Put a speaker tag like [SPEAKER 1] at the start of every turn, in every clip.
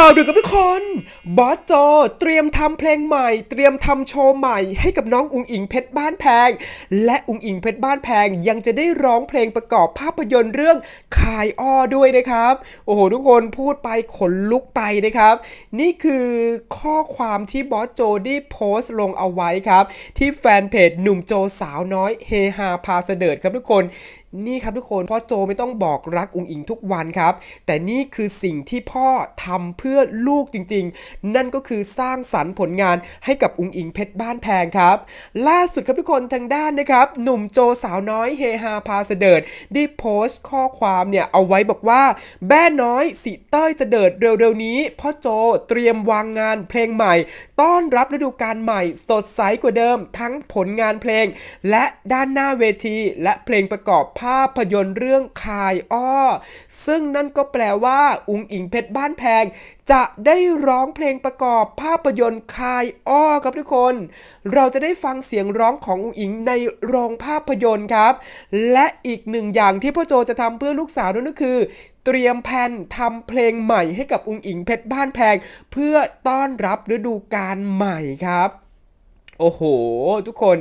[SPEAKER 1] ข่าวดึกกับทุกคน บอสโจเตรียมทำเพลงใหม่ เตรียมทำโชว์ใหม่ ให้กับน้องอุงอิงเพชรบ้านแพง และอุงอิงเพชรบ้านแพงยังจะได้ร้องเพลงประกอบภาพยนตร์เรื่องคายอ้อด้วยนะครับ โอ้โหทุกคนพูดไปขนลุกไปนะครับ นี่คือข้อความที่บอสโจได้โพสต์ลงเอาไว้ครับ ที่แฟนเพจหนุ่มโจสาวน้อยเฮฮาพาเสดิร์ดครับทุกคนนี่ครับทุกคนพ่อโจไม่ต้องบอกรักอุงอิงทุกวันครับ แต่นี่คือสิ่งที่พ่อทำเพื่อลูกจริงๆ นั่นก็คือสร้างสรรค์ผลงานให้กับอุงอิงเพชรบ้านแพงครับ ล่าสุดครับทุกคนทางด้านนะครับ หนุ่มโจสาวน้อยเฮฮาพาเสดิร์ดได้โพสต์ข้อความเนี่ยเอาไว้บอกว่า แบ้น้อยสิเต้ยเสดิร์ดเร็วๆนี้พ่อโจเตรียมวางงานเพลงใหม่ ต้อนรับฤดูกาลใหม่ สดใสกว่าเดิม ทั้งผลงานเพลง และด้านหน้าเวทีและเพลงประกอบภาพยนตร์เรื่องคายอ้อ ซึ่งนั่นก็แปลว่า อุงอิงเพชรบ้านแพง จะได้ร้องเพลงประกอบภาพยนตร์คายอ้อครับทุกคน เราจะได้ฟังเสียงร้องของอุงอิงในโรงภาพยนตร์ครับ และอีกหนึ่งอย่างที่พ่อโจจะทำเพื่อลูกสาวนั่นก็คือเตรียมแผนทำเพลงใหม่ให้กับอุงอิงเพชรบ้านแพง เพื่อต้อนรับฤดูกาลใหม่ครับ โอ้โห ทุกคน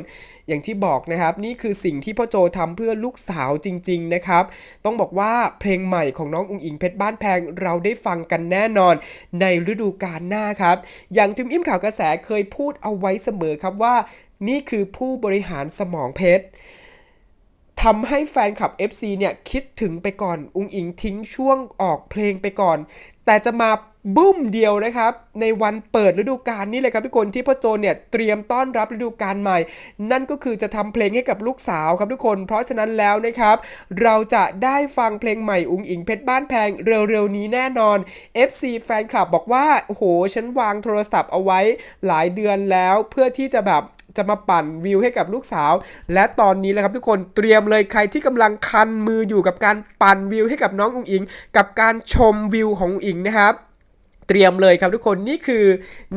[SPEAKER 1] อย่างที่บอกนะครับ นี่คือสิ่งที่พ่อโจทำเพื่อลูกสาวจริง ๆ นะครับ ต้องบอกว่าเพลงใหม่ของน้องอุงอิงเพชรบ้านแพงเราได้ฟังกันแน่นอน ในฤดูกาลหน้าครับ อย่างทิมอิ่มข่าวกระแสเคยพูดเอาไว้เสมอครับว่า นี่คือผู้บริหารสมองเพชรทำให้แฟนคลับ FC เนี่ยคิดถึงไปก่อน อุงอิงทิ้งช่วงออกเพลงไปก่อน แต่จะมา บุ้มเดียวนะครับ ในวันเปิดฤดูกาลนี่เลยครับทุกคนที่พ่อโจเนี่ยเตรียมต้อนรับฤดูกาลใหม่ นั่นก็คือจะทำเพลงให้กับลูกสาวครับทุกคน เพราะฉะนั้นแล้วนะครับ เราจะได้ฟังเพลงใหม่อุงอิงเพชรบ้านแพงเร็วๆนี้แน่นอน FC แฟนคลับบอกว่าโอ้โหฉันวางโทรศัพท์เอาไว้หลายเดือนแล้วเพื่อที่จะแบบจะมาปั่นวิวให้กับลูกสาว และตอนนี้แหละครับทุกคนเตรียมเลยใครที่กำลังคันมืออยู่กับการปั่นวิวให้กับน้องอุ๋งอิง กับการชมวิวของอุ๋งอิงนะครับ เตรียมเลยครับทุกคนนี่คือ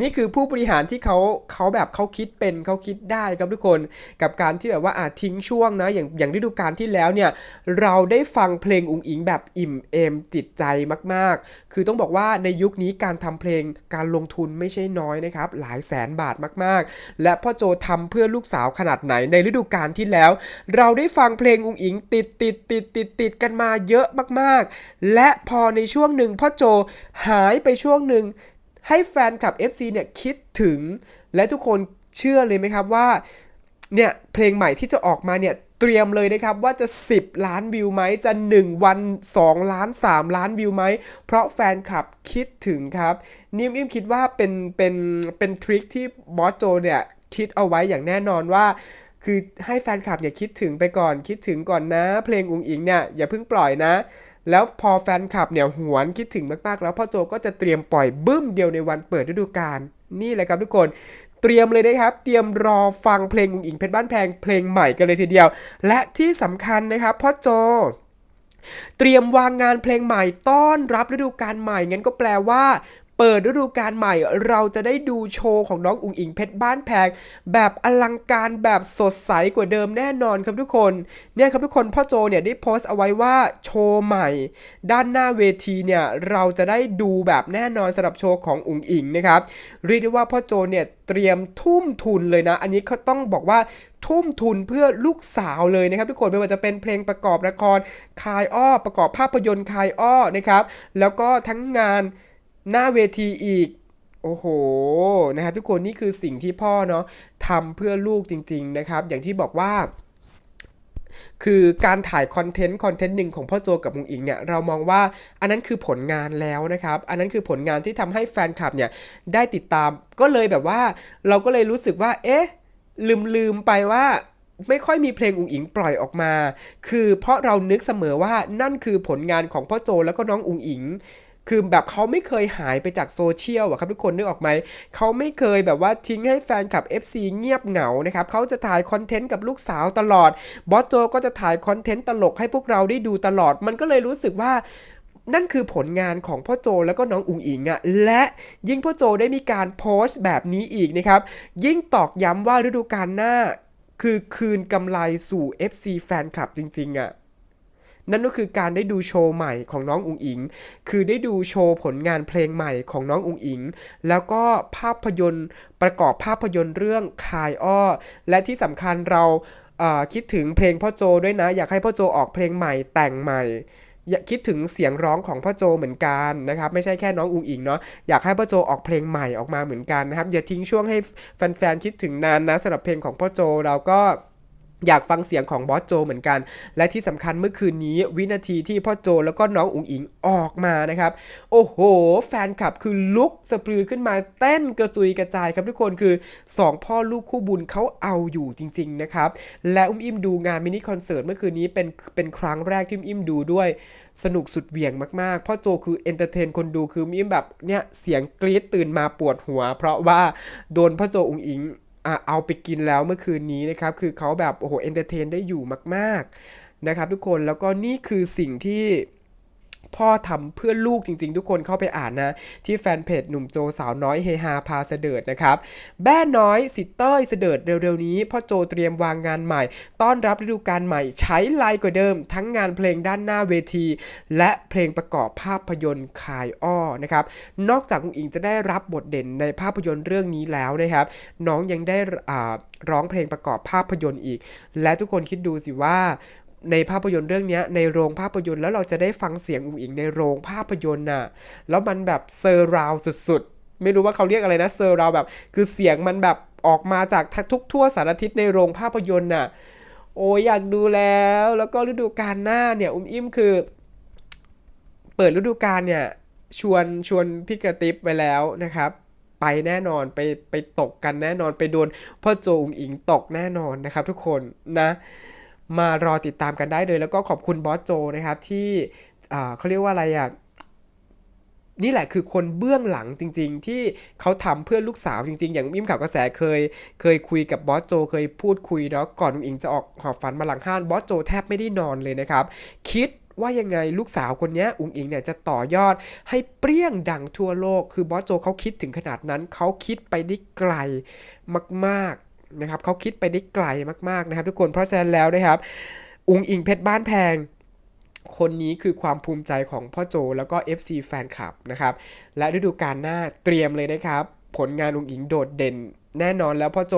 [SPEAKER 1] นี่คือผู้บริหารที่เขาเขาแบบเขาคิดเป็นเขาคิดได้ครับทุกคนกับการที่แบบว่าอาทิ้งช่วงนะอย่างอย่างฤดูกาลที่แล้วเนี่ยเราได้ฟังเพลงอุ๋งอิงแบบอิ่มเอมจิตใจมากๆ คือต้องบอกว่าในยุคนี้การทำเพลงการลงทุนไม่ใช่น้อยนะครับหลายแสนบาทมากๆ และพ่อโจทำเพื่อลูกสาวขนาดไหนในฤดูกาลที่แล้ว เราได้ฟังเพลงอุ๋งอิงติดติดติดติดติดกันมาเยอะมากๆ และพอในช่วงหนึ่งพ่อโจหายไปช่วงหนึ่งให้แฟนคลับ FC เนี่ยคิดถึง และทุกคนเชื่อเลยไหมครับว่า เนี่ยเพลงใหม่ที่จะออกมาเนี่ยเตรียมเลยนะครับว่าจะ 10 ล้านวิวไหมจะ 1 วัน 2 ล้าน 3 ล้านวิวไหม เพราะแฟนคลับคิดถึงครับ นิ่มอิ่มคิดว่าเป็นเป็นเป็นทริคที่บอสโจเนี่ยคิดเอาไว้อย่างแน่นอนว่า คือให้แฟนคลับอย่าคิดถึงไปก่อนคิดถึงก่อนนะ เพลงอุงอิงเนี่ยอย่าเพิ่งปล่อยนะ แล้วพอแฟนคลับเนี่ยหวนคิดถึงมากๆ แล้วพ่อโจก็จะเตรียมปล่อยบึ้มเดียวในวันเปิดฤดูกาลนี่แหละครับทุกคนเตรียมเลยนะครับ เตรียมรอฟังเพลงอุงอิงเพชรบ้านแพงเพลงใหม่กันเลยทีเดียว และที่สำคัญนะครับพ่อโจเตรียมวางงานเพลงใหม่ต้อนรับฤดูกาลใหม่งั้นก็แปลว่า เปิดฤดูกาลใหม่ เราจะได้ดูโชว์ของน้องอุ๋งอิงเพชรบ้านแพง แบบอลังการแบบสดใสกว่าเดิมแน่นอนครับทุกคน เนี่ยครับทุกคนพ่อโจเนี่ยได้โพสต์เอาไว้ว่าโชว์ใหม่ ด้านหน้าเวทีเนี่ยเราจะได้ดูแบบแน่นอนสำหรับโชว์ของอุ๋งอิงนะครับเรียกได้ว่าพ่อโจเนี่ยเตรียมทุ่มทุนเลยนะ อันนี้เขาต้องบอกว่าทุ่มทุนเพื่อลูกสาวเลยนะครับทุกคนไม่ว่าจะเป็นเพลงประกอบละครคายอ้อ ประกอบภาพยนตร์คายอ้อนะครับแล้วก็ทั้งงาน หน้าเวทีอีก โอ้โหนะครับทุกคนนี่คือสิ่งที่พ่อเนาะทำเพื่อลูกจริง ๆ นะครับ อย่างที่บอกว่าคือการถ่ายคอนเทนต์คอนเทนต์หนึ่งของพ่อโจกับมุงอิงเนี่ยเรามองว่าอันนั้นคือผลงานแล้วนะครับ อันนั้นคือผลงานที่ทำให้แฟนคลับเนี่ยได้ติดตาม ก็เลยแบบว่า เราก็เลยรู้สึกว่า เอ๊ะ ลืมลืมไปว่าไม่ค่อยมีเพลงอุ๋งอิงปล่อยออกมา คือเพราะเรานึกเสมอว่านั่นคือผลงานของพ่อโจแล้วก็น้องอุ๋งอิง คือแบบเขาไม่เคยหายไปจากโซเชียลอะครับทุกคนนึกออกไหมเขาไม่เคยแบบว่าทิ้งให้แฟนคลับ FC เงียบเหงานะครับเขาจะถ่ายคอนเทนต์กับลูกสาวตลอดบอสโจก็จะถ่ายคอนเทนต์ตลกให้พวกเราได้ดูตลอด มันก็เลยรู้สึกว่านั่นคือผลงานของพ่อโจแล้วก็น้องอุ๋งอิงอะและยิ่งพ่อโจได้มีการโพสต์แบบนี้อีกนะครับ ยิ่งตอกย้ำว่าฤดูกาลหน้า คือคืนกำไรสู่ FC แฟนคลับจริงๆอะ นั่นก็คือการได้ดูโชว์ใหม่ของน้องอุ๋งอิง คือได้ดูโชว์ผลงานเพลงใหม่ของน้องอุ๋งอิง แล้วก็ภาพยนตร์ประกอบภาพยนตร์เรื่องคายอ้อ และที่สำคัญเราคิดถึงเพลงพ่อโจด้วยนะ อยากให้พ่อโจออกเพลงใหม่แต่งใหม่คิดถึงเสียงร้องของพ่อโจเหมือนกันนะครับไม่ใช่แค่น้องอุงอิงเนาะอยากให้พ่อโจออกเพลงใหม่ออกมาเหมือนกันนะครับอย่าทิ้งช่วงให้แฟนๆคิดถึงนานนะสำหรับเพลงของพ่อโจเราก็ อยากฟังเสียงของบอสโจเหมือนกัน และที่สำคัญเมื่อคืนนี้วินาทีที่พ่อโจแล้วก็น้องอุ๋งอิงออกมานะครับ โอ้โห แฟนคลับคือลุกสะปรือขึ้นมาเต้นกระจุยกระจายครับทุกคนคือ 2 พ่อลูกคู่บุญเขาเอาอยู่จริง ๆ นะครับ และอุ้มอิมดูงานมินิคอนเสิร์ตเมื่อคืนนี้เป็นเป็นครั้งแรกที่อุ้มอิมดูด้วยสนุกสุดเหวี่ยงมาก ๆ พ่อโจคือเอนเตอร์เทนคนดูคือมิมแบบเนี่ยเสียงกรี๊ดตื่นมาปวดหัว เพราะว่าโดนพ่อโจอุงอิง เอาไปกินแล้วเมื่อคืนนี้นะครับ คือเขาแบบโอ้โหเอนเตอร์เทนได้อยู่มาก ๆ นะครับทุกคนแล้วก็นี่คือสิ่งที่ พ่อทำเพื่อลูกจริง ๆ ทุกคนเข้าไปอ่านนะ ที่แฟนเพจหนุ่มโจสาวน้อยเฮฮาพาเสดิร์ดนะครับ แบ้น้อยสิเต้ยเสดิร์ดเร็วๆนี้พ่อโจเตรียมวางงานใหม่ ต้อนรับฤดูกาลใหม่ใช้ไลน์กว่าเดิม ทั้งงานเพลงด้านหน้าเวที และเพลงประกอบภาพยนตร์คายอ้อนะครับนอกจากอุ๋งอิงจะได้รับบทเด่นในภาพยนตร์เรื่องนี้แล้วนะครับ น้องยังได้ร้องเพลงประกอบภาพยนตร์อีก และทุกคนคิดดูสิว่า ในภาพยนตร์เรื่องนี้ในโรงภาพยนตร์แล้วเราจะได้ฟังเสียงอุ๋งอิงในโรงภาพยนตร์น่ะแล้วมันแบบเซอร์ราวสุดๆ ไม่รู้ว่าเขาเรียกอะไรนะเซอร์ราวแบบ คือเสียงมันแบบออกมาจากทุกทั่วสารทิศในโรงภาพยนตร์น่ะโอ้ยอยากดูแล้วแล้วก็ฤดูกาลหน้าเนี่ยอุ้มอิ่มคือ เปิดฤดูกาลเนี่ยชวนชวนพี่กระติบไปแล้วนะครับไปแน่นอนไปไปตกกันแน่นอนไปโดนพ่อโจอุ๋งอิงตกแน่นอนนะครับทุกคนนะ มารอติดตามกันได้เลย แล้วก็ขอบคุณบอสโจนะครับ ที่เขาเรียกว่าอะไรอะนี่แหละคือคนเบื้องหลังจริง ๆ ที่เขาทำเพื่อลูกสาวจริง ๆ อย่างมิมข่าวกระแสเคย เคยคุยกับบอสโจ เคยพูดคุยเนาะก่อนอุ๋งอิงจะออกหอบฝันมาหลังห้านบอสโจแทบไม่ได้นอนเลยนะครับ คิดว่ายังไงลูกสาวคนนี้อุ๋งอิงเนี่ยจะต่อยอดให้เปรี้ยงดังทั่วโลก คือบอสโจเขาคิดถึงขนาดนั้นเขาคิดไปได้ไกลมากๆ นะครับเขาคิดไปได้ไกลมากๆนะครับ ทุกคนเพราะฉะนั้นแล้วนะครับ อุงอิงเพชรบ้านแพงคนนี้คือความภูมิใจของพ่อโจแล้วก็ FC แฟนคลับนะครับ และฤดูกาลหน้าเตรียมเลยนะครับ ผลงานอุงอิงโดดเด่นแน่นอนแล้วพ่อโจ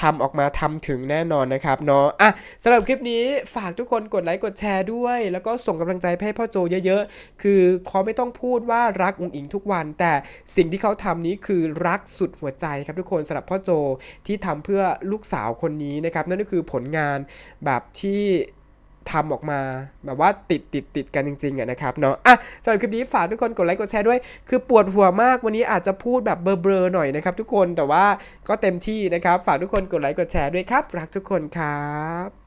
[SPEAKER 1] ทำออกมาทำถึงแน่นอนนะครับเนาะอะสำหรับคลิปนี้ฝากทุกคนกดไลค์กดแชร์ด้วย แล้วก็ส่งกำลังใจให้พ่อโจเยอะๆ คือเขาไม่ต้องพูดว่ารักองค์อิงทุกวัน แต่สิ่งที่เขาทำนี้คือรักสุดหัวใจครับทุกคนสำหรับพ่อโจที่ทำเพื่อลูกสาวคนนี้นะครับนั่นก็คือผลงานแบบที่ ทำออกมา แบบว่าติดติดติดกันจริงๆอะนะครับเนาะอะสำหรับคลิปนี้ฝากทุกคนกดไลค์กดแชร์ด้วย คือปวดหัวมากวันนี้อาจจะพูดแบบเบลอๆหน่อยนะครับทุกคนแต่ว่าก็เต็มที่นะครับ ฝากทุกคนกดไลค์กดแชร์ด้วยครับ รักทุกคนครับ